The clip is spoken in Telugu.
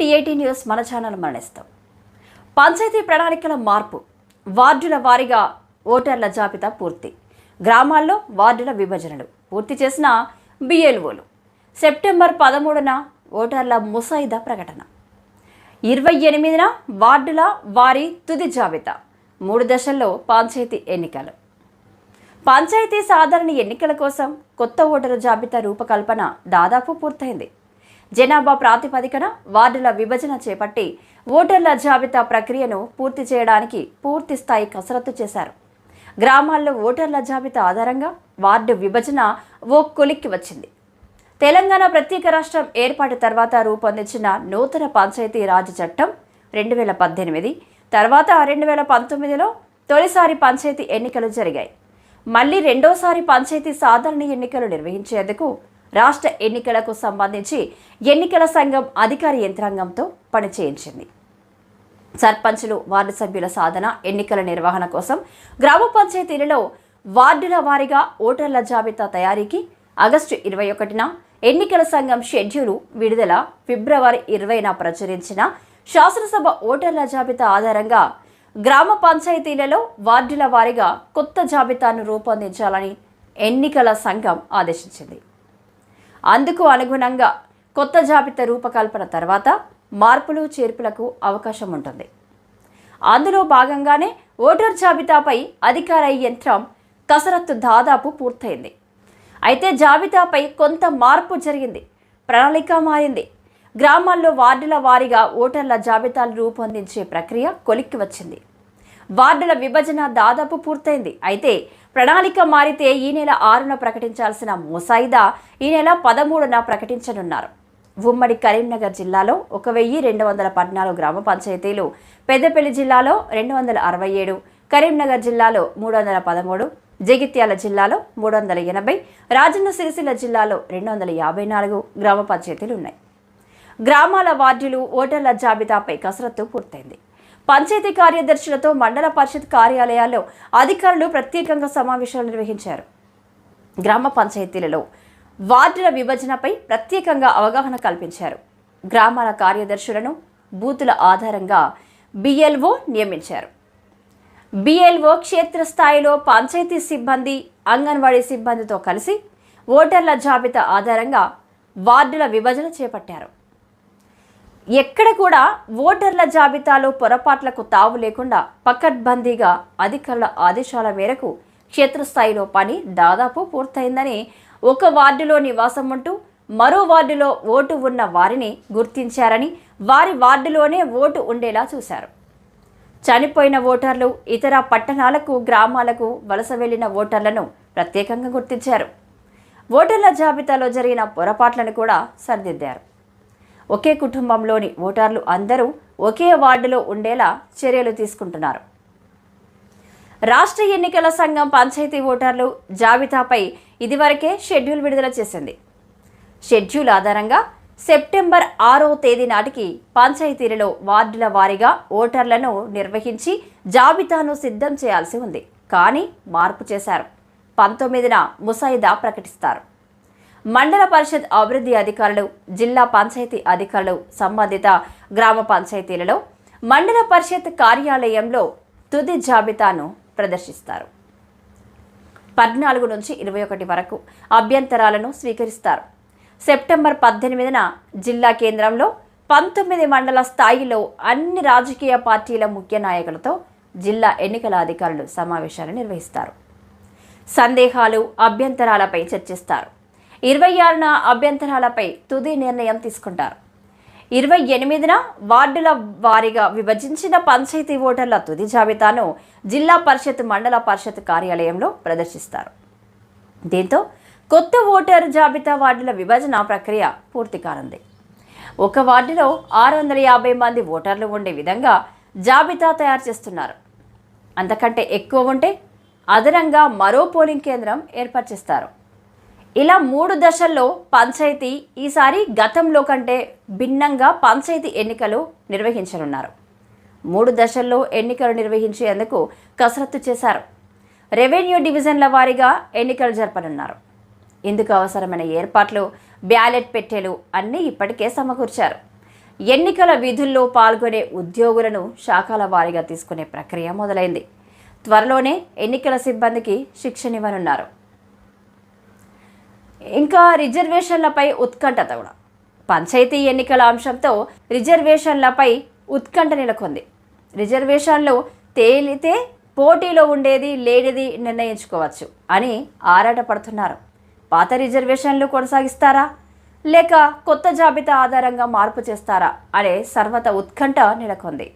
టీఐటీ న్యూస్ మన ఛానల్ మరణిస్తాం. పంచాయతీ ప్రణాళికల మార్పు వార్డుల వారీగా ఓటర్ల జాబితా పూర్తి. గ్రామాల్లో వార్డుల విభజనలు పూర్తి చేసిన బిఎల్ఓలు. సెప్టెంబర్ పదమూడున ఓటర్ల ముసాయిదా ప్రకటన. ఇరవై ఎనిమిదిన వార్డుల వారి తుది జాబితా మూడు దశల్లో పంచాయతీ ఎన్నికలు. పంచాయతీ సాధారణ ఎన్నికల కోసం కొత్త ఓటరు జాబితా రూపకల్పన దాదాపు పూర్తయింది. జనాభా ప్రాతిపదికన వార్డుల విభజన చేపట్టి ఓటర్ల జాబితా ప్రక్రియను పూర్తి చేయడానికి పూర్తి స్థాయి కసరత్తు చేశారు. గ్రామాల్లో ఓటర్ల జాబితా ఆధారంగా వార్డు విభజన ఓ కొలిక్కి వచ్చింది. తెలంగాణ ప్రత్యేక రాష్ట్రం ఏర్పాటు తర్వాత రూపొందించిన నూతన పంచాయతీ రాజ్ చట్టం రెండు వేల పద్దెనిమిది తర్వాత రెండు వేల పంతొమ్మిదిలో తొలిసారి పంచాయతీ ఎన్నికలు జరిగాయి. మళ్ళీ రెండోసారి పంచాయతీ సాధారణ ఎన్నికలు నిర్వహించేందుకు రాష్ట్ర ఎన్నికలకు సంబంధించి ఎన్నికల సంఘం అధికార యంత్రాంగంతో పనిచేయించింది. సర్పంచులు వార్డు సభ్యుల సాధన ఎన్నికల నిర్వహణ కోసం గ్రామ పంచాయతీలలో వార్డుల వారీగా ఓటర్ల జాబితా తయారీకి ఆగస్టు ఇరవై ఒకటిన ఎన్నికల సంఘం షెడ్యూలు విడుదల ఫిబ్రవరి ఇరవైన ప్రచురించిన శాసనసభ ఓటర్ల జాబితా ఆధారంగా గ్రామ పంచాయతీలలో వార్డుల వారీగా కొత్త జాబితాను రూపొందించాలని ఎన్నికల సంఘం ఆదేశించింది. అందుకు అనుగుణంగా కొత్త జాబితా రూపకల్పన తర్వాత మార్పులు చేర్పులకు అవకాశం ఉంటుంది. అందులో భాగంగానే ఓటర్ జాబితాపై అధికార యంత్రం కసరత్తు దాదాపు పూర్తయింది. అయితే జాబితాపై కొంత మార్పు జరిగింది. ప్రణాళిక మారింది. గ్రామాల్లో వార్డుల వారీగా ఓటర్ల జాబితాలు రూపొందించే ప్రక్రియ కొలిక్కి వచ్చింది. వార్డుల విభజన దాదాపు పూర్తయింది. అయితే ప్రణాళిక మారితే ఈ నెల ఆరున ప్రకటించాల్సిన ముసాయిదా ఈ నెల పదమూడున ప్రకటించనున్నారు. ఉమ్మడి కరీంనగర్ జిల్లాలో ఒక వెయ్యి రెండు వందల పద్నాలుగు గ్రామ పంచాయతీలు పెద్దపల్లి జిల్లాలో రెండు వందల అరవై ఏడు కరీంనగర్ జిల్లాలో మూడు వందల పదమూడు జగిత్యాల జిల్లాలో మూడు వందల ఎనభై రాజన్న సిరిసిల్ల జిల్లాలో రెండు వందల యాభై నాలుగు గ్రామ పంచాయతీలు ఉన్నాయి. గ్రామాల వార్డులు ఓటర్ల జాబితాపై కసరత్తు పూర్తయింది. పంచాయతీ కార్యదర్శులతో మండల పరిషత్ కార్యాలయాల్లో అధికారులు ప్రత్యేకంగా సమావేశాలు నిర్వహించారు. గ్రామ పంచాయతీలలో వార్డుల విభజనపై ప్రత్యేకంగా అవగాహన కల్పించారు. గ్రామాల కార్యదర్శులను బూతుల ఆధారంగా బిఎల్ఓ నియమించారు. బిఎల్ఓ క్షేత్రస్థాయిలో పంచాయతీ సిబ్బంది అంగన్వాడీ సిబ్బందితో కలిసి ఓటర్ల జాబితా ఆధారంగా వార్డుల విభజన చేపట్టారు. ఎక్కడ కూడా ఓటర్ల జాబితాలో పొరపాట్లకు తావు లేకుండా పకడ్బందీగా అధికారుల ఆదేశాల మేరకు క్షేత్రస్థాయిలో పని దాదాపు పూర్తయిందని ఒక వార్డులో నివాసం ఉంటూ మరో వార్డులో ఓటు ఉన్న వారిని గుర్తించారని వారి వార్డులోనే ఓటు ఉండేలా చూశారు. చనిపోయిన ఓటర్లు ఇతర పట్టణాలకు గ్రామాలకు వలస వెళ్ళిన ఓటర్లను ప్రత్యేకంగా గుర్తించారు. ఓటర్ల జాబితాలో జరిగిన పొరపాట్లను కూడా సరిదిద్దారు. ఒకే కుటుంబంలోని ఓటర్లు అందరూ ఒకే వార్డులో ఉండేలా చర్యలు తీసుకుంటున్నారు. రాష్ట్ర ఎన్నికల సంఘం పంచాయతీ ఓటర్లు జాబితాపై ఇదివరకే షెడ్యూల్ విడుదల చేసింది. షెడ్యూల్ ఆధారంగా సెప్టెంబర్ ఆరో తేదీ నాటికి పంచాయతీలలో వార్డుల వారీగా ఓటర్లను నిర్వహించి జాబితాను సిద్ధం చేయాల్సి ఉంది. కానీ మార్పు చేశారు. పంతొమ్మిదిన ముసాయిదా ప్రకటిస్తారు. మండల పరిషత్ అభివృద్ధి అధికారులు జిల్లా పంచాయతీ అధికారులు సంబంధిత గ్రామ పంచాయతీలలో మండల పరిషత్ కార్యాలయంలో తుది జాబితాను ప్రదర్శిస్తారు. పద్నాలుగు నుంచి ఇరవై ఒకటి వరకు అభ్యంతరాలను స్వీకరిస్తారు. సెప్టెంబర్ పద్దెనిమిదిన జిల్లా కేంద్రంలో పంతొమ్మిది మండల స్థాయిలో అన్ని రాజకీయ పార్టీల ముఖ్య నాయకులతో జిల్లా ఎన్నికల అధికారులు సమావేశాలు నిర్వహిస్తారు. సందేహాలు అభ్యంతరాలపై చర్చిస్తారు. ఇరవై ఆరున అభ్యంతరాలపై తుది నిర్ణయం తీసుకుంటారు. ఇరవై ఎనిమిదిన వార్డుల వారీగా విభజించిన పంచాయతీ ఓటర్ల తుది జాబితాను జిల్లా పరిషత్ మండల పరిషత్ కార్యాలయంలో ప్రదర్శిస్తారు. దీంతో కొత్త ఓటర్ జాబితా వార్డుల విభజన ప్రక్రియ పూర్తి కానుంది. ఒక వార్డులో ఆరు వందల యాభై మంది ఓటర్లు ఉండే విధంగా జాబితా తయారు చేస్తున్నారు. అంతకంటే ఎక్కువ ఉంటే అదనంగా మరో పోలింగ్ కేంద్రం ఏర్పాటు చేస్తారు. ఇలా మూడు దశల్లో పంచాయతీ ఈసారి గతంలో కంటే భిన్నంగా పంచాయతీ ఎన్నికలు నిర్వహించనున్నారు. మూడు దశల్లో ఎన్నికలు నిర్వహించేందుకు కసరత్తు చేశారు. రెవెన్యూ డివిజన్ల వారీగా ఎన్నికలు జరపనున్నారు. ఇందుకు అవసరమైన ఏర్పాట్లు బ్యాలెట్ పెట్టెలు అన్నీ ఇప్పటికే సమకూర్చారు. ఎన్నికల విధుల్లో పాల్గొనే ఉద్యోగులను శాఖల వారీగా తీసుకునే ప్రక్రియ మొదలైంది. త్వరలోనే ఎన్నికల సిబ్బందికి శిక్షణ ఇవ్వనున్నారు. ఇంకా రిజర్వేషన్లపై ఉత్కంఠత కూడా. పంచాయతీ ఎన్నికల అంశంతో రిజర్వేషన్లపై ఉత్కంఠ నెలకొంది. రిజర్వేషన్లు తేలితే పోటీలో ఉండేది లేనిది నిర్ణయించుకోవచ్చు అని ఆరాటపడుతున్నారు. పాత రిజర్వేషన్లు కొనసాగిస్తారా? లేక కొత్త జాబితా ఆధారంగా మార్పు చేస్తారా? అనే సర్వత ఉత్కంఠ నెలకొంది.